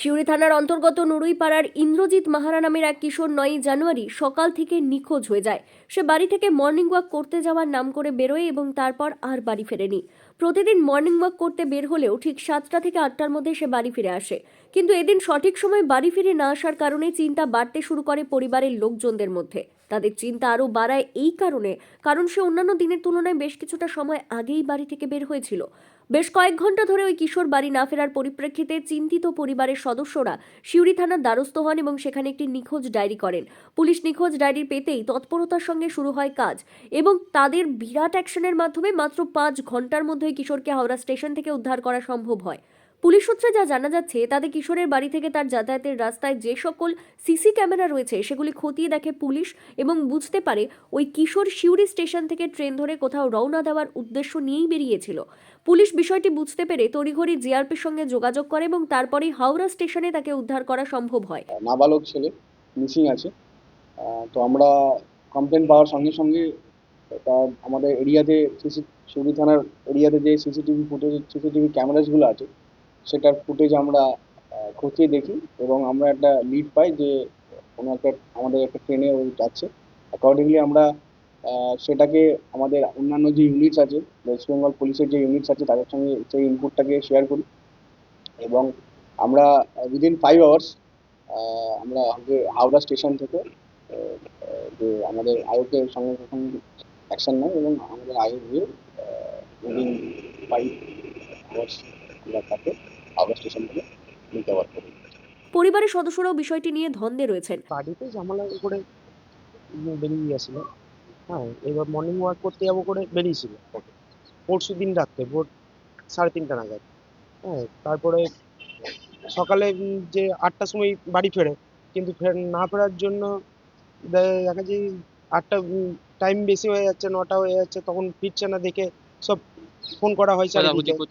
শিউরি থানার অন্তর্গত নুরুইপাড়ার ইন্দ্রজিৎ মাহারা নামের এক কিশোর নয়ই জানুয়ারি সকাল থেকে নিখোঁজ হয়ে যায়। সে বাড়ি থেকে মর্নিং ওয়াক করতে যাওয়ার নাম করে বেরোয় এবং তারপর আর বাড়ি ফেরেনি। প্রতিদিন মর্নিং ওয়াক করতে বের হলেও ঠিক সাতটা থেকে আটটার মধ্যে সে বাড়ি ফিরে আসে। কিন্তু এদিন সঠিক সময় বাড়ি ফিরে না আসার কারণে চিন্তা বাড়তে শুরু করে পরিবারের লোকজনদের মধ্যে। তাদের চিন্তা আরও বাড়ায় এই কারণে, কারণ সে অন্যান্য দিনের তুলনায় বেশ কিছুটা সময় আগেই বাড়ি থেকে বের হয়েছিল। বেশ কয়েক ঘণ্টা ধরে ওই কিশোর বাড়ি না ফেরার পরিপ্রেক্ষিতে চিন্তিত পরিবারের সদস্যরা শিউরি থানার দ্বারস্থ হন এবং সেখানে একটি নিখোঁজ ডায়েরি করেন। পুলিশ নিখোঁজ ডায়েরি পেতেই তৎপরতার সঙ্গে শুরু হয় কাজ এবং তাদের বিরাট অ্যাকশনের মাধ্যমে মাত্র পাঁচ ঘণ্টার মধ্যে কিশোরকে হাওড়া স্টেশন থেকে উদ্ধার করা সম্ভব হয়। পুলিশ সূত্রে যা জানা যাচ্ছে তাদের কিশোরের বাড়ি থেকে তার যাতায়াতের রাস্তায় যে সকল সিসি ক্যামেরা রয়েছে, সেগুলি খতিয়ে দেখে পুলিশ এবং বুঝতে পারে ওই কিশোর শিউরি স্টেশন থেকে ট্রেন ধরে কোথাও রওনা দেওয়ার উদ্দেশ্য নিয়েই বেরিয়েছিল। পুলিশ বিষয়টি বুঝতে পেরে তড়িঘড়ি জিআরপির সঙ্গে যোগাযোগ করে এবং তারপরেই হাওড়া স্টেশনে তাকে উদ্ধার করা সম্ভব হয়। নাবালক ছেলে, মিসিং আছে। তো আমরা কমপ্লেন পাওয়ার সঙ্গে সঙ্গে তার আমাদের এরিয়াতে সিসি শিউরি থানার এরিয়াতে যে সিসিটিভি ফুটেজ, সিসিটিভি ক্যামেরাসগুলো আছে সেটার ফুটেজ আমরা খতিয়ে দেখি এবং আমরা একটা লিড পাই যে কোনো একটা, আমাদের একটা ট্রেনে ও যাচ্ছে। অ্যাকর্ডিংলি আমরা সেটাকে আমাদের অন্যান্য যে ইউনিটস আছে ওয়েস্ট বেঙ্গল পুলিশের যে ইউনিটস আছে, তাদের সঙ্গে সেই ইনপুটটাকে শেয়ার করি। এবং আমরা উইদিন ফাইভ আওয়ার্স আমরা হাওড়া স্টেশন থেকে যে আমাদের আয়োগের সঙ্গে যখন অ্যাকশন নেয় এবং আমাদের আয়োগ উইদিন ফাইভ আওয়ার্স আমরা তাকে হাওড়া স্টেশন থেকে রিকভার করি। পরিবারের সদস্যরাও বিষয়টি নিয়ে ধন্দে রয়েছেন। বাড়িতে ঝামেলা করে বেরিয়ে গিয়েছিল হ্যাঁ এবার মর্নিং ওয়াক করতে যাব করে বেরিয়েছিল। পরশু দিন রাত্রে ভোর সাড়ে তিনটা নাগাদ। হ্যাঁ তারপরে সকালে যে আটটার সময় বাড়ি ফেরে কিন্তু ফের না ফেরার জন্য দেখা যায় আটটা টাইম বেশি হয়ে যাচ্ছে নটা হয়ে যাচ্ছে তখন ফিরছে না দেখে সব ফোন করা হয়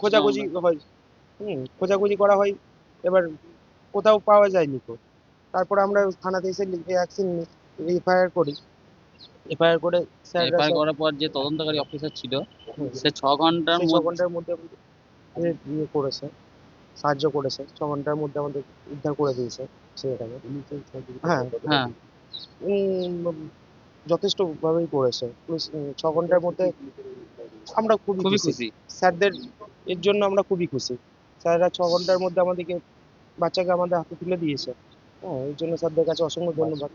খোঁজাখুঁজি হয়। হুম খোঁজাখুঁজি করা হয়। এবার কোথাও পাওয়া যায়নি তো। তারপরে আমরা থানাতে এসে অ্যাকশন নিই এফআইআর করি। এফআইআর করে এফআইআর করার পর যে তদন্তকারী অফিসার ছিল সে ছ ঘণ্টার ছ ঘণ্টার মধ্যে আমাদের ইয়ে করেছে সাহায্য করেছে। ছ ঘণ্টার মধ্যে আমাদের উদ্ধার করে দিয়েছে ছেলেটাকে। হ্যাঁ হ্যাঁ। উম, যথেষ্ট ভাবেই করেছে। ছ ঘণ্টার মধ্যে আমরা খুবই খুশি। স্যারদের এর জন্য আমরা খুবই খুশি। স্যাররা ছ ঘণ্টার মধ্যে আমাদেরকে বাচ্চাকে আমাদের হাতে তুলে দিয়েছে। হ্যাঁ এর জন্য স্যারদের কাছে অসংখ্য ধন্যবাদ।